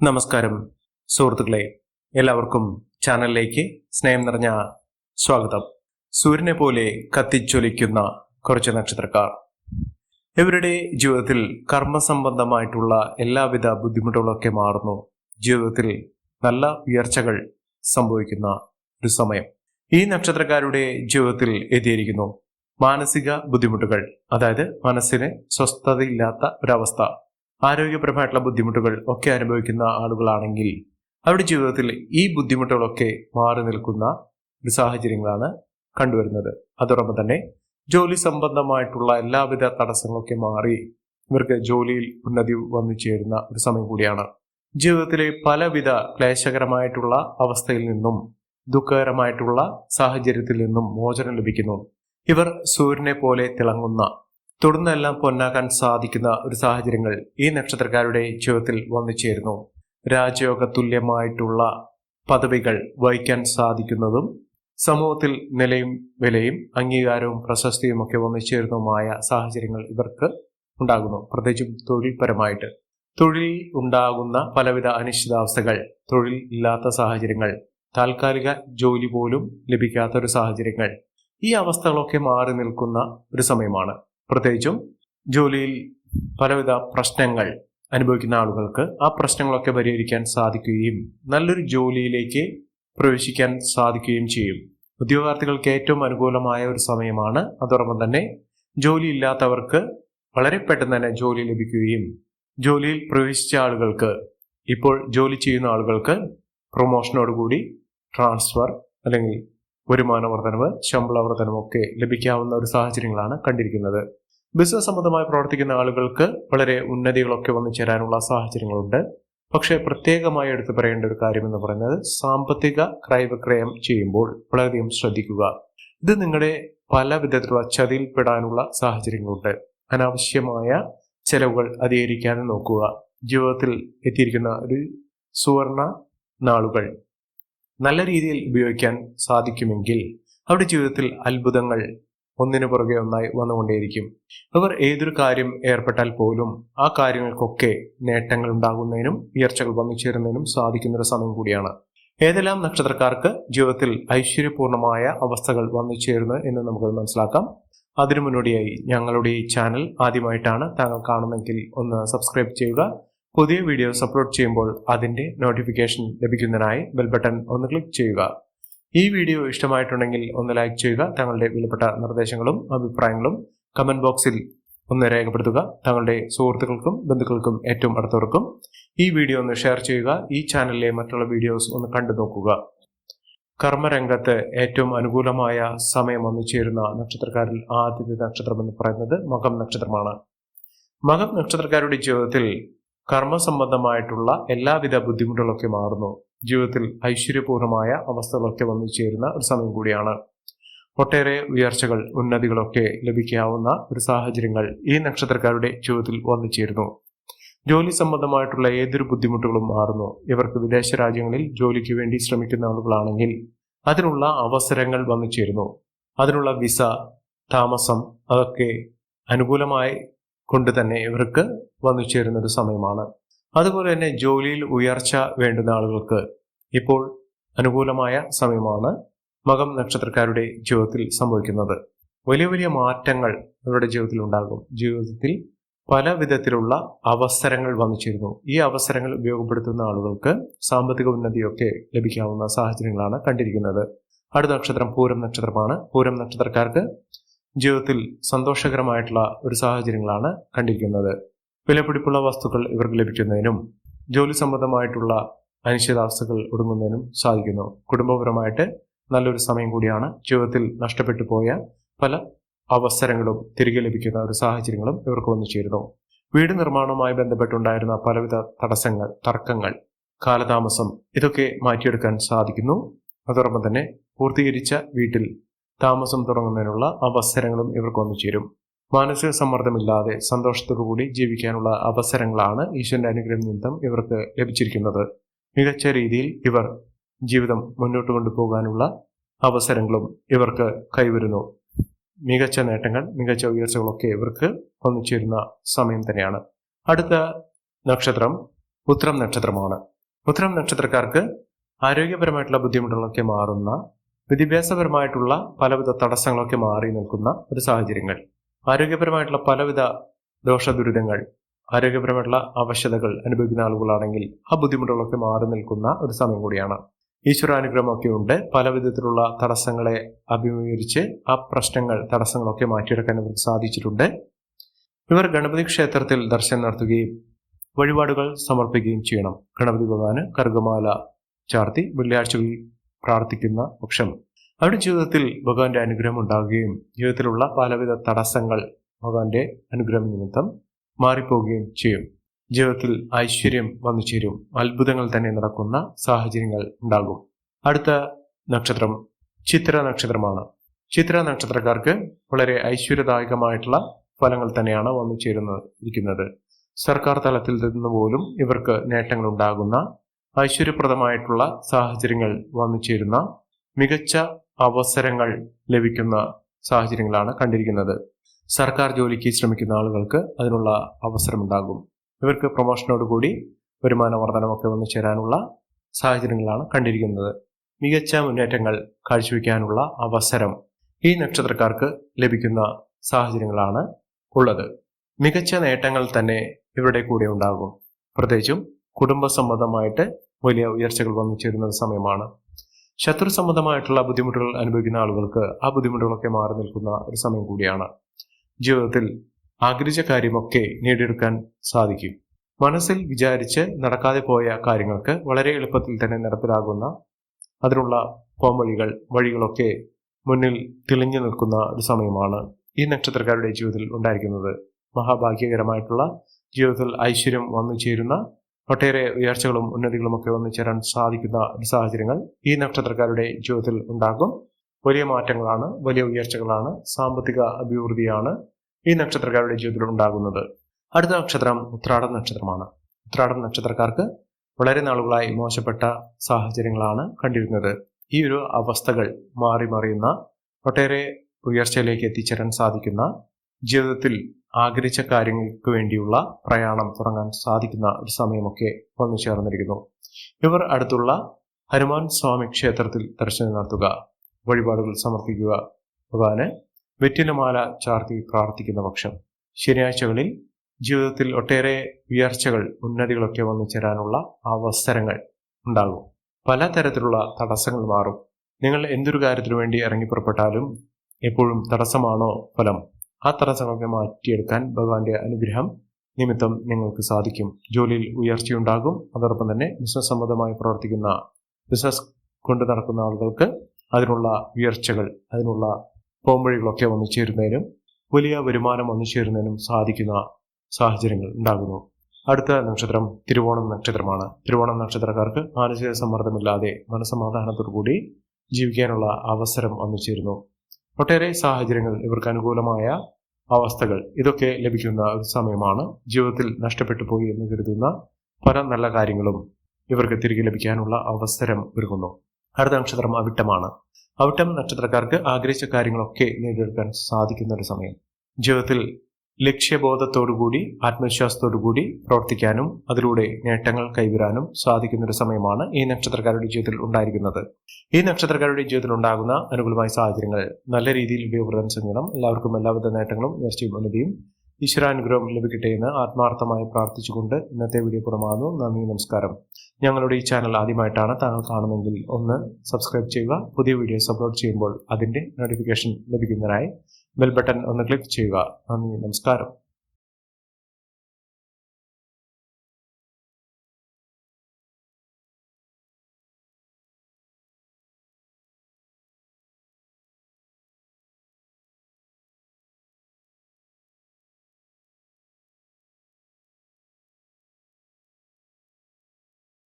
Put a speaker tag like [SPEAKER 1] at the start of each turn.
[SPEAKER 1] നമസ്കാരം. സുഹൃത്തുക്കളെ എല്ലാവർക്കും ചാനലിലേക്ക് സ്നേഹം നിറഞ്ഞ സ്വാഗതം. സൂര്യനെ പോലെ കത്തിച്ചൊലിക്കുന്ന കുറച്ച് നക്ഷത്രക്കാർ. ഇവരുടെ ജീവിതത്തിൽ കർമ്മസംബന്ധമായിട്ടുള്ള എല്ലാവിധ ബുദ്ധിമുട്ടുകളൊക്കെ മാറുന്നു. ജീവിതത്തിൽ നല്ല ഉയർച്ചകൾ സംഭവിക്കുന്ന ഒരു സമയം. ഈ നക്ഷത്രക്കാരുടെ ജീവിതത്തിൽ എത്തിയിരിക്കുന്നു. മാനസിക ബുദ്ധിമുട്ടുകൾ അതായത് മനസ്സിന് സ്വസ്ഥതയില്ലാത്ത ഒരവസ്ഥ. ആരോഗ്യപരമായിട്ടുള്ള ബുദ്ധിമുട്ടുകൾ ഒക്കെ അനുഭവിക്കുന്ന ആളുകളാണെങ്കിൽ അവരുടെ ജീവിതത്തിൽ ഈ ബുദ്ധിമുട്ടുകളൊക്കെ മാറി നിൽക്കുന്ന ഒരു സാഹചര്യങ്ങളാണ് കണ്ടുവരുന്നത്. അതോടൊപ്പം തന്നെ ജോലി സംബന്ധമായിട്ടുള്ള എല്ലാവിധ തടസ്സങ്ങളൊക്കെ മാറി ഇവർക്ക് ജോലിയിൽ ഉന്നതി വന്നു ചേരുന്ന ഒരു സമയം കൂടിയാണ്. ജീവിതത്തിലെ പലവിധ ക്ലേശകരമായിട്ടുള്ള അവസ്ഥയിൽ നിന്നും ദുഃഖകരമായിട്ടുള്ള സാഹചര്യത്തിൽ നിന്നും മോചനം ലഭിക്കുന്നു. ഇവർ സൂര്യനെ പോലെ തിളങ്ങുന്ന തുടർന്നെല്ലാം പൊന്നാക്കാൻ സാധിക്കുന്ന ഒരു സാഹചര്യങ്ങൾ ഈ നക്ഷത്രക്കാരുടെ ജീവിതത്തിൽ വന്നു ചേരുന്നു രാജയോഗ തുല്യമായിട്ടുള്ള പദവികൾ വഹിക്കാൻ സാധിക്കുന്നതും സമൂഹത്തിൽ നിലയും വിലയും അംഗീകാരവും പ്രശസ്തിയും ഒക്കെ വന്നു ചേരുന്നതുമായ സാഹചര്യങ്ങൾ ഇവർക്ക് ഉണ്ടാകുന്നു. പ്രത്യേകിച്ചും തൊഴിൽപരമായിട്ട്. തൊഴിൽ ഉണ്ടാകുന്ന പലവിധ അനിശ്ചിതാവസ്ഥകൾ തൊഴിൽ ഇല്ലാത്ത സാഹചര്യങ്ങൾ താൽക്കാലിക ജോലി പോലും ലഭിക്കാത്ത ഒരു സാഹചര്യങ്ങൾ ഈ അവസ്ഥകളൊക്കെ മാറി നിൽക്കുന്ന ഒരു സമയമാണ്. പ്രത്യേകിച്ചും ജോലിയിൽ പലവിധ പ്രശ്നങ്ങൾ അനുഭവിക്കുന്ന ആളുകൾക്ക് ആ പ്രശ്നങ്ങളൊക്കെ പരിഹരിക്കാൻ സാധിക്കുകയും നല്ലൊരു ജോലിയിലേക്ക് പ്രവേശിക്കാൻ സാധിക്കുകയും ചെയ്യും. ഉദ്യോഗാർത്ഥികൾക്ക് ഏറ്റവും അനുകൂലമായ ഒരു സമയമാണ്. അതോടൊപ്പം തന്നെ ജോലി ഇല്ലാത്തവർക്ക് വളരെ പെട്ടെന്ന് തന്നെ ജോലി ലഭിക്കുകയും ജോലിയിൽ പ്രവേശിച്ച ആളുകൾക്ക് ഇപ്പോൾ ജോലി ചെയ്യുന്ന ആളുകൾക്ക് പ്രൊമോഷനോടുകൂടി ട്രാൻസ്ഫർ അല്ലെങ്കിൽ വരുമാന വർധനവ് ശമ്പള വർധനവൊക്കെ ലഭിക്കാവുന്ന ഒരു സാഹചര്യങ്ങളാണ് കണ്ടിരിക്കുന്നത്. ബിസിനസ് സംബന്ധമായി പ്രവർത്തിക്കുന്ന ആളുകൾക്ക് വളരെ ഉന്നതികളൊക്കെ വന്നു ചേരാനുള്ള സാഹചര്യങ്ങളുണ്ട്. പക്ഷേ പ്രത്യേകമായി എടുത്തു പറയേണ്ട ഒരു കാര്യം എന്ന് പറയുന്നത് സാമ്പത്തിക ക്രയവിക്രയം ചെയ്യുമ്പോൾ വളരെയധികം ശ്രദ്ധിക്കുക. ഇത് നിങ്ങളുടെ പല വിധത്തിലുള്ള ചതിയിൽപ്പെടാനുള്ള സാഹചര്യങ്ങളുണ്ട്. അനാവശ്യമായ ചെലവുകൾ അധികരിക്കാതെ നോക്കുക. ജീവിതത്തിൽ എത്തിയിരിക്കുന്ന ഒരു സുവർണ നാളുകൾ. നല്ല രീതിയിൽ ഉപയോഗിക്കാൻ സാധിക്കുമെങ്കിൽ അവരുടെ ജീവിതത്തിൽ അത്ഭുതങ്ങൾ ഒന്നിനു പുറകെ ഒന്നായി വന്നുകൊണ്ടേയിരിക്കും. അവർ ഏതൊരു കാര്യം ഏർപ്പെട്ടാൽ പോലും ആ കാര്യങ്ങൾക്കൊക്കെ നേട്ടങ്ങൾ ഉണ്ടാകുന്നതിനും ഉയർച്ചകൾ വന്നു ചേരുന്നതിനും സാധിക്കുന്ന ഒരു സമയം കൂടിയാണ്. ഏതെല്ലാം നക്ഷത്രക്കാർക്ക് ജീവിതത്തിൽ ഐശ്വര്യപൂർണമായ അവസ്ഥകൾ വന്നു ചേരുന്നു എന്ന് നമുക്ക് മനസ്സിലാക്കാം. അതിനു മുന്നോടിയായി ഞങ്ങളുടെ ഈ ചാനൽ ആദ്യമായിട്ടാണ് താങ്കൾ കാണുന്നെങ്കിൽ ഒന്ന് സബ്സ്ക്രൈബ് ചെയ്യുക. പുതിയ വീഡിയോസ് അപ്ലോഡ് ചെയ്യുമ്പോൾ അതിന്റെ നോട്ടിഫിക്കേഷൻ ലഭിക്കുന്നതിനായി ബെൽ ബട്ടൺ ഒന്ന് ക്ലിക്ക് ചെയ്യുക. ഈ വീഡിയോ ഇഷ്ടമായിട്ടുണ്ടെങ്കിൽ ഒന്ന് ലൈക്ക് ചെയ്യുക തങ്ങളുടെ വിലപ്പെട്ട നിർദ്ദേശങ്ങളും അഭിപ്രായങ്ങളും കമന്റ് ബോക്സിൽ ഒന്ന് രേഖപ്പെടുത്തുക. തങ്ങളുടെ സുഹൃത്തുക്കൾക്കും ബന്ധുക്കൾക്കും ഏറ്റവും അടുത്തവർക്കും ഈ വീഡിയോ ഒന്ന് ഷെയർ ചെയ്യുക ഈ ചാനലിലെ മറ്റുള്ള വീഡിയോസ് ഒന്ന് കണ്ടു നോക്കുക. കർമ്മരംഗത്ത് ഏറ്റവും അനുകൂലമായ സമയം വന്നു ചേരുന്ന നക്ഷത്രക്കാരിൽ ആദ്യത്തെ നക്ഷത്രം എന്ന് പറയുന്നത് മകം നക്ഷത്രമാണ്. മകം നക്ഷത്രക്കാരുടെ ജീവിതത്തിൽ കർമ്മസംബന്ധമായിട്ടുള്ള എല്ലാവിധ ബുദ്ധിമുട്ടുകളൊക്കെ മാറുന്നു. ജീവിതത്തിൽ ഐശ്വര്യപൂർണമായ അവസ്ഥകളൊക്കെ വന്നു ചേരുന്ന ഒരു സമയം കൂടിയാണ്. ഒട്ടേറെ ഉയർച്ചകൾ ഉന്നതികളൊക്കെ ലഭിക്കാവുന്ന ഒരു സാഹചര്യങ്ങൾ ഈ നക്ഷത്രക്കാരുടെ ജീവിതത്തിൽ വന്നു ചേരുന്നു. ജോലി സംബന്ധമായിട്ടുള്ള ഏതൊരു ബുദ്ധിമുട്ടുകളും മാറുന്നു. ഇവർക്ക് വിദേശ രാജ്യങ്ങളിൽ ജോലിക്ക് വേണ്ടി ശ്രമിക്കുന്ന ആളുകളാണെങ്കിൽ അതിനുള്ള അവസരങ്ങൾ വന്നു ചേരുന്നു. അതിനുള്ള വിസ താമസം അതൊക്കെ അനുകൂലമായി കൊണ്ട് തന്നെ ഇവർക്ക് വന്നു ചേരുന്ന ഒരു സമയമാണ്. അതുപോലെ തന്നെ ജോലിയിൽ ഉയർച്ച വേണ്ടുന്ന ആളുകൾക്ക് ഇപ്പോൾ അനുകൂലമായ സമയമാണ് മകം നക്ഷത്രക്കാരുടെ ജീവിതത്തിൽ സംഭവിക്കുന്നത്. വലിയ വലിയ മാറ്റങ്ങൾ അവരുടെ ജീവിതത്തിൽ ഉണ്ടാകും. ജീവിതത്തിൽ പല വിധത്തിലുള്ള അവസരങ്ങൾ വന്നു ചേരുന്നു. ഈ അവസരങ്ങൾ ഉപയോഗപ്പെടുത്തുന്ന ആളുകൾക്ക് സാമ്പത്തിക ഉന്നതിയൊക്കെ ലഭിക്കാവുന്ന സാഹചര്യങ്ങളാണ് കണ്ടിരിക്കുന്നത്. അടുത്ത നക്ഷത്രം പൂരം നക്ഷത്രമാണ്. പൂരം നക്ഷത്രക്കാർക്ക് ജീവിതത്തിൽ സന്തോഷകരമായിട്ടുള്ള ഒരു സാഹചര്യങ്ങളാണ് കണ്ടിരിക്കുന്നത്. വിലപിടിപ്പുള്ള വസ്തുക്കൾ ഇവർക്ക് ലഭിക്കുന്നതിനും ജോലി സംബന്ധമായിട്ടുള്ള അനിശ്ചിതാവസ്ഥകൾ ഒടുങ്ങുന്നതിനും സാധിക്കുന്നു. കുടുംബപരമായിട്ട് നല്ലൊരു സമയം കൂടിയാണ് ജീവിതത്തിൽ നഷ്ടപ്പെട്ടു പോയ പല അവസരങ്ങളും തിരികെ ലഭിക്കുന്ന ഒരു സാഹചര്യങ്ങളും ഇവർക്ക് വന്നു ചേരുന്നു. വീട് നിർമ്മാണവുമായി ബന്ധപ്പെട്ടുണ്ടായിരുന്ന പലവിധ തടസ്സങ്ങൾ തർക്കങ്ങൾ കാലതാമസം ഇതൊക്കെ മാറ്റിയെടുക്കാൻ സാധിക്കുന്നു. അതോടൊപ്പം തന്നെ പൂർത്തീകരിച്ച വീട്ടിൽ താമസം തുടങ്ങുന്നതിനുള്ള അവസരങ്ങളും ഇവർക്ക് വന്നു ചേരും. മാനസിക സമ്മർദ്ദമില്ലാതെ സന്തോഷത്തോടുകൂടി ജീവിക്കാനുള്ള അവസരങ്ങളാണ് ഈശ്വരന്റെ അനുഗ്രഹം നിമിത്തം ഇവർക്ക് ലഭിച്ചിരിക്കുന്നത്. മികച്ച രീതിയിൽ ഇവർ ജീവിതം മുന്നോട്ട് കൊണ്ടുപോകാനുള്ള അവസരങ്ങളും ഇവർക്ക് കൈവരുന്നു. മികച്ച നേട്ടങ്ങൾ മികച്ച ഉയർച്ചകളൊക്കെ ഇവർക്ക് വന്നു ചേരുന്ന സമയം തന്നെയാണ്. അടുത്ത നക്ഷത്രം ഉത്രം നക്ഷത്രമാണ്. ഉത്രം നക്ഷത്രക്കാർക്ക് ആരോഗ്യപരമായിട്ടുള്ള ബുദ്ധിമുട്ടുകളൊക്കെ മാറുന്ന വിദ്യാഭ്യാസപരമായിട്ടുള്ള പലവിധ തടസ്സങ്ങളൊക്കെ മാറി നിൽക്കുന്ന ഒരു സാഹചര്യങ്ങൾ. ആരോഗ്യപരമായിട്ടുള്ള പലവിധ ദോഷ ദുരിതങ്ങൾ ആരോഗ്യപരമായിട്ടുള്ള ആവശ്യതകൾ അനുഭവിക്കുന്ന ആളുകളാണെങ്കിൽ ആ ബുദ്ധിമുട്ടുകളൊക്കെ മാറി നിൽക്കുന്ന ഒരു സമയം കൂടിയാണ്. ഈശ്വരാനുഗ്രഹമൊക്കെ ഉണ്ട്. പല വിധത്തിലുള്ള തടസ്സങ്ങളെ അഭിമുഖീകരിച്ച് ആ പ്രശ്നങ്ങൾ തടസ്സങ്ങളൊക്കെ മാറ്റിയെടുക്കാൻ ഇവർക്ക് സാധിച്ചിട്ടുണ്ട്. ഇവർ ഗണപതി ക്ഷേത്രത്തിൽ ദർശനം നടത്തുകയും വഴിപാടുകൾ സമർപ്പിക്കുകയും ചെയ്യണം. ഗണപതി ഭഗവാന് കർഗമാല ചാർത്തി വെള്ളിയാഴ്ചകളിൽ പ്രാർത്ഥിക്കുന്ന പക്ഷം അവരുടെ ജീവിതത്തിൽ ഭഗവാന്റെ അനുഗ്രഹം ഉണ്ടാകുകയും ജീവിതത്തിലുള്ള പലവിധ തടസ്സങ്ങൾ ഭഗവാന്റെ അനുഗ്രഹം നിമിത്തം മാറിപ്പോവുകയും ചെയ്യും. ജീവിതത്തിൽ ഐശ്വര്യം വന്നു ചേരും. അത്ഭുതങ്ങൾ തന്നെ നടക്കുന്ന സാഹചര്യങ്ങൾ ഉണ്ടാകും. അടുത്ത നക്ഷത്രം ചിത്ര നക്ഷത്രമാണ്. ചിത്ര നക്ഷത്രക്കാർക്ക് വളരെ ഐശ്വര്യദായകമായിട്ടുള്ള ഫലങ്ങൾ തന്നെയാണ് വന്നു ചേരുന്നത് ഇരിക്കുന്നത്. സർക്കാർ തലത്തിൽ നിന്ന് പോലും ഇവർക്ക് നേട്ടങ്ങൾ ഉണ്ടാകുന്ന ഐശ്വര്യപ്രദമായിട്ടുള്ള സാഹചര്യങ്ങൾ വന്നു ചേരുന്ന മികച്ച അവസരങ്ങൾ ലഭിക്കുന്ന സാഹചര്യങ്ങളാണ് കണ്ടിരിക്കുന്നത്. സർക്കാർ ജോലിക്ക് ശ്രമിക്കുന്ന ആളുകൾക്ക് അതിനുള്ള അവസരമുണ്ടാകും. ഇവർക്ക് പ്രൊമോഷനോടുകൂടി വരുമാന വർധനമൊക്കെ വന്നു ചേരാനുള്ള സാഹചര്യങ്ങളാണ് കണ്ടിരിക്കുന്നത്. മികച്ച മുന്നേറ്റങ്ങൾ കാഴ്ചവെക്കാനുള്ള അവസരം ഈ നക്ഷത്രക്കാർക്ക് ലഭിക്കുന്ന സാഹചര്യങ്ങളാണ് ഉള്ളത്. മികച്ച നേട്ടങ്ങൾ തന്നെ ഇവരുടെ കൂടെ ഉണ്ടാകും. പ്രത്യേകിച്ചും കുടുംബ സംബന്ധമായിട്ട് വലിയ ഉയർച്ചകൾ വന്നു ചേരുന്ന സമയമാണ്. ശത്രു സംബന്ധമായിട്ടുള്ള ബുദ്ധിമുട്ടുകൾ അനുഭവിക്കുന്ന ആളുകൾക്ക് ആ ബുദ്ധിമുട്ടുകളൊക്കെ മാറി നിൽക്കുന്ന ഒരു സമയം കൂടിയാണ്. ജീവിതത്തിൽ ആഗ്രഹിച്ച കാര്യമൊക്കെ നേടിയെടുക്കാൻ സാധിക്കും. മനസ്സിൽ വിചാരിച്ച് നടക്കാതെ പോയ കാര്യങ്ങൾക്ക് വളരെ എളുപ്പത്തിൽ തന്നെ നടപ്പിലാകുന്ന അതിനുള്ള പോംവഴികൾ വഴികളൊക്കെ മുന്നിൽ തെളിഞ്ഞു നിൽക്കുന്ന ഒരു സമയമാണ് ഈ നക്ഷത്രക്കാരുടെ ജീവിതത്തിൽ ഉണ്ടായിരിക്കുന്നത്. മഹാഭാഗ്യകരമായിട്ടുള്ള ജീവിതത്തിൽ ഐശ്വര്യം വന്നു ചേരുന്ന ഒട്ടേറെ ഉയർച്ചകളും ഉന്നതികളും ഒക്കെ വന്നു ചേരാൻ സാധിക്കുന്ന സാഹചര്യങ്ങൾ ഈ നക്ഷത്രക്കാരുടെ ജീവിതത്തിൽ ഉണ്ടാകും. വലിയ മാറ്റങ്ങളാണ് വലിയ ഉയർച്ചകളാണ് സാമ്പത്തിക അഭിവൃദ്ധിയാണ് ഈ നക്ഷത്രക്കാരുടെ ജീവിതത്തിൽ ഉണ്ടാകുന്നത്. അടുത്ത നക്ഷത്രം ഉത്രാടം നക്ഷത്രമാണ്. ഉത്രാടം നക്ഷത്രക്കാർക്ക് വളരെ നാളുകളായി മോശപ്പെട്ട സാഹചര്യങ്ങളാണ് കണ്ടിരുന്നത്. ഈ ഒരു അവസ്ഥകൾ മാറി മറിയുന്ന ഒട്ടേറെ ഉയർച്ചയിലേക്ക് എത്തിച്ചേരാൻ സാധിക്കുന്ന ജീവിതത്തിൽ ആഗ്രഹിച്ച കാര്യങ്ങൾക്ക് വേണ്ടിയുള്ള പ്രയാണം തുടങ്ങാൻ സാധിക്കുന്ന ഒരു സമയമൊക്കെ വന്നു ചേർന്നിരിക്കുന്നു. ഇവർ അടുത്തുള്ള ഹനുമാൻ സ്വാമി ക്ഷേത്രത്തിൽ ദർശനം നടത്തുക വഴിപാടുകൾ സമർപ്പിക്കുക. ഭഗവാന് വെറ്റിലമാല ചാർത്തി പ്രാർത്ഥിക്കുന്ന പക്ഷം ശനിയാഴ്ചകളിൽ ജീവിതത്തിൽ ഒട്ടേറെ ഉയർച്ചകൾ ഉന്നതികളൊക്കെ വന്നു ചേരാനുള്ള അവസരങ്ങൾ ഉണ്ടാകും. പലതരത്തിലുള്ള തടസ്സങ്ങൾ മാറും. നിങ്ങൾ എന്തൊരു കാര്യത്തിനു വേണ്ടി ഇറങ്ങിപ്പുറപ്പെട്ടാലും എപ്പോഴും തടസ്സമാണോ ഫലം? ആ തടസ്സങ്ങളൊക്കെ മാറ്റിയെടുക്കാൻ ഭഗവാന്റെ അനുഗ്രഹം നിമിത്തം നിങ്ങൾക്ക് സാധിക്കും. ജോലിയിൽ ഉയർച്ചയുണ്ടാകും. അതോടൊപ്പം തന്നെ ബിസിനസ് സംബന്ധമായി പ്രവർത്തിക്കുന്ന ബിസിനസ് കൊണ്ട് നടക്കുന്ന ആളുകൾക്ക് അതിനുള്ള ഉയർച്ചകൾ അതിനുള്ള പോംവഴികളൊക്കെ വന്നു ചേരുന്നതിനും വലിയ വരുമാനം വന്നു ചേരുന്നതിനും സാധിക്കുന്ന സാഹചര്യങ്ങൾ ഉണ്ടാകുന്നു. അടുത്ത നക്ഷത്രം തിരുവോണം നക്ഷത്രമാണ്. തിരുവോണം നക്ഷത്രക്കാർക്ക് മാനസിക സമ്മർദ്ദമില്ലാതെ മനസമാധാനത്തോടു കൂടി ജീവിക്കാനുള്ള അവസരം വന്നു ചേരുന്നു. ഒട്ടേറെ സാഹചര്യങ്ങൾ ഇവർക്ക് അനുകൂലമായ അവസ്ഥകൾ ഇതൊക്കെ ലഭിക്കുന്ന ഒരു സമയമാണ്. ജീവിതത്തിൽ നഷ്ടപ്പെട്ടു പോയി എന്ന് കരുതുന്ന പല നല്ല കാര്യങ്ങളും ഇവർക്ക് തിരികെ ലഭിക്കാനുള്ള അവസരം ഒരുങ്ങുന്നു അടുത്ത നക്ഷത്രം അവിട്ടമാണ്. അവിട്ടം നക്ഷത്രക്കാർക്ക് ആഗ്രഹിച്ച കാര്യങ്ങളൊക്കെ നേടിയെടുക്കാൻ സാധിക്കുന്ന ഒരു സമയം. ജീവിതത്തിൽ ലക്ഷ്യബോധത്തോടുകൂടി ആത്മവിശ്വാസത്തോടുകൂടി പ്രവർത്തിക്കാനും അതിലൂടെ നേട്ടങ്ങൾ കൈവരാനും സാധിക്കുന്ന ഒരു സമയമാണ് ഈ നക്ഷത്രക്കാരുടെ ജീവിതത്തിൽ ഉണ്ടായിരിക്കുന്നത്. ഈ നക്ഷത്രക്കാരുടെ ജീവിതത്തിൽ ഉണ്ടാകുന്ന അനുകൂലമായ സാഹചര്യങ്ങൾ നല്ല രീതിയിൽ ഉപയോഗപ്രദം ചെയ്യണം എല്ലാവർക്കും എല്ലാവിധ നേട്ടങ്ങളും നേഷ്ടയും ഉന്നതിയും ഈശ്വരാനുഗ്രഹം ലഭിക്കട്ടെ എന്ന് ആത്മാർത്ഥമായി പ്രാർത്ഥിച്ചുകൊണ്ട് ഇന്നത്തെ വീഡിയോ പുറമാകുന്നു നന്ദി നമസ്കാരം. ഞങ്ങളുടെ ഈ ചാനൽ ആദ്യമായിട്ടാണ് താങ്കൾ കാണുമെങ്കിൽ ഒന്ന് സബ്സ്ക്രൈബ് ചെയ്യുക. പുതിയ വീഡിയോസ് അപ്ലോഡ് ചെയ്യുമ്പോൾ അതിന്റെ നോട്ടിഫിക്കേഷൻ ലഭിക്കുന്നതിനായി ബെൽ ബട്ടൺ ഒന്ന് ക്ലിക്ക് ചെയ്യുക. നന്ദി നമസ്കാരം.